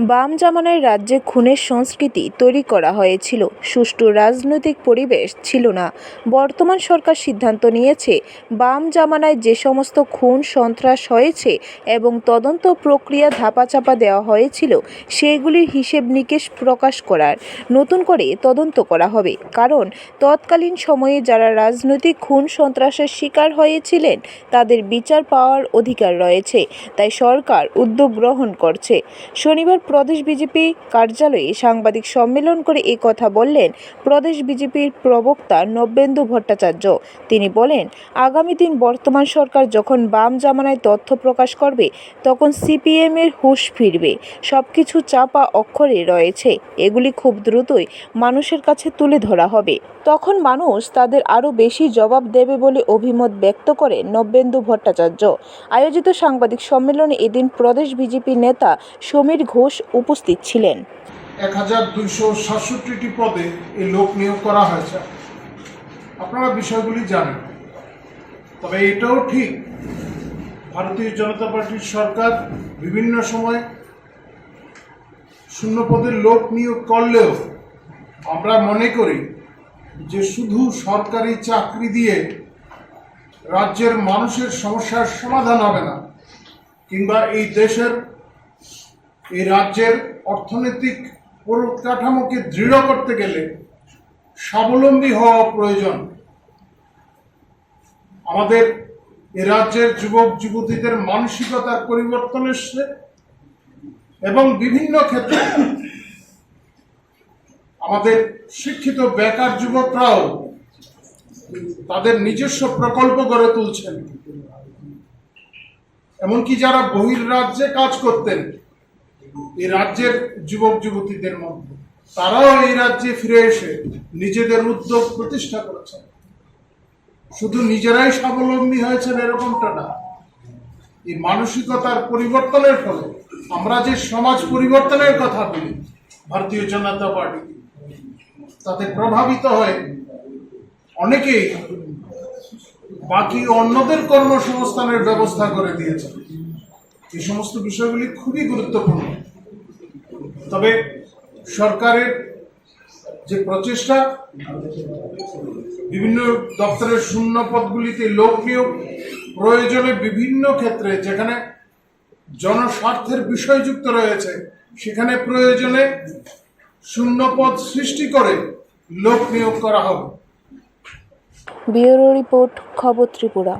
বাম জামানায় রাজ্যে খুনের সংস্কৃতি তৈরি করা হয়েছিল। সুষ্ঠু রাজনৈতিক পরিবেশ ছিল না। বর্তমান সরকার সিদ্ধান্ত নিয়েছে, বাম জামানায় যে সমস্ত খুন সন্ত্রাস হয়েছে এবং তদন্ত প্রক্রিয়া ধাপাচাপা দেওয়া হয়েছিল, সেগুলির হিসেব নিকেশ প্রকাশ করার। নতুন করে তদন্ত করা হবে। কারণ, তৎকালীন সময়ে যারা রাজনৈতিক খুন সন্ত্রাসের শিকার হয়েছিলেন, তাদের বিচার পাওয়ার অধিকার রয়েছে। তাই সরকার উদ্যোগ গ্রহণ করছে। শনিবার প্রদেশ বিজেপি কার্যালয়ে সাংবাদিক সম্মেলন করে এ কথা বললেন প্রদেশ বিজেপির প্রবক্তা নব্যেন্দু ভট্টাচার্য। তিনি বলেন, আগামী দিন বর্তমান সরকার যখন বাম জামানায় তথ্য প্রকাশ করবে, তখন সিপিএমের হুঁশ ফিরবে। সব কিছু চাপা অক্ষরে রয়েছে। এগুলি খুব দ্রুতই মানুষের কাছে তুলে ধরা হবে। তখন মানুষ তাদের আরও বেশি জবাব দেবে বলে অভিমত ব্যক্ত করে নব্যেন্দু ভট্টাচার্য। আয়োজিত সাংবাদিক সম্মেলনে এদিন প্রদেশ বিজেপি নেতা সমীর ঘোষ উপস্থিত ছিলেন। এক হাজার দুইশো সাতষট্টিটি পদে এই লোক নিয়োগ করা হয়েছে। আপনারা বিষয়গুলি জানেন। তবে এটাও ঠিক, ভারতীয় জনতা পার্টির সরকার বিভিন্ন সময় শূন্য পদের লোক নিয়োগ করলেও আমরা মনে করি যে শুধু সরকারি চাকরি দিয়ে রাজ্যের মানুষের সমস্যার সমাধান হবে না, কিংবা এই দেশের এই রাজ্যের অর্থনৈতিক পরিকাঠামোকে দৃঢ় করতে গেলে স্বাবলম্বী হওয়া প্রয়োজন। আমাদের এ রাজ্যের যুবক যুবতীদের মানসিকতার পরিবর্তন এসছে এবং বিভিন্ন ক্ষেত্রে আমাদের শিক্ষিত বেকার যুবকরাও তাদের নিজস্ব প্রকল্প গড়ে তুলছেন। এমনকি যারা বহির রাজ্যে কাজ করতেন এই রাজ্যের যুবক যুবতীদের মধ্যে। তারাও এই রাজ্যে ফিরে এসে নিজেদের উদ্যোগ প্রতিষ্ঠা করেছেন। শুধু নিজেরাই স্বাবলম্বী হয়েছেন এরকমটা না, এই মানসিকতার পরিবর্তনের ফলে আমরা যে সমাজ পরিবর্তনের কথা বলি, ভারতীয় জনতা পার্টি, তাতে প্রভাবিত হয়ে অনেকেই বাকি অন্যদের কর্মসংস্থানের ব্যবস্থা করে দিয়েছে এই সমস্ত বিষয়গুলি খুবই গুরুত্বপূর্ণ। তবে সরকারের যে প্রচেষ্টা, বিভিন্ন দপ্তরের শূন্য পদগুলিতে লোক নিয়োগ প্রয়োজনে বিভিন্ন ক্ষেত্রে যেখানে জনস্বার্থের বিষয়যুক্ত রয়েছে, সেখানে প্রয়োজনে শূন্য পদ সৃষ্টি করে লোক নিয়োগ করা হবে। ব্যুরো রিপোর্ট, খবর ত্রিপুরা।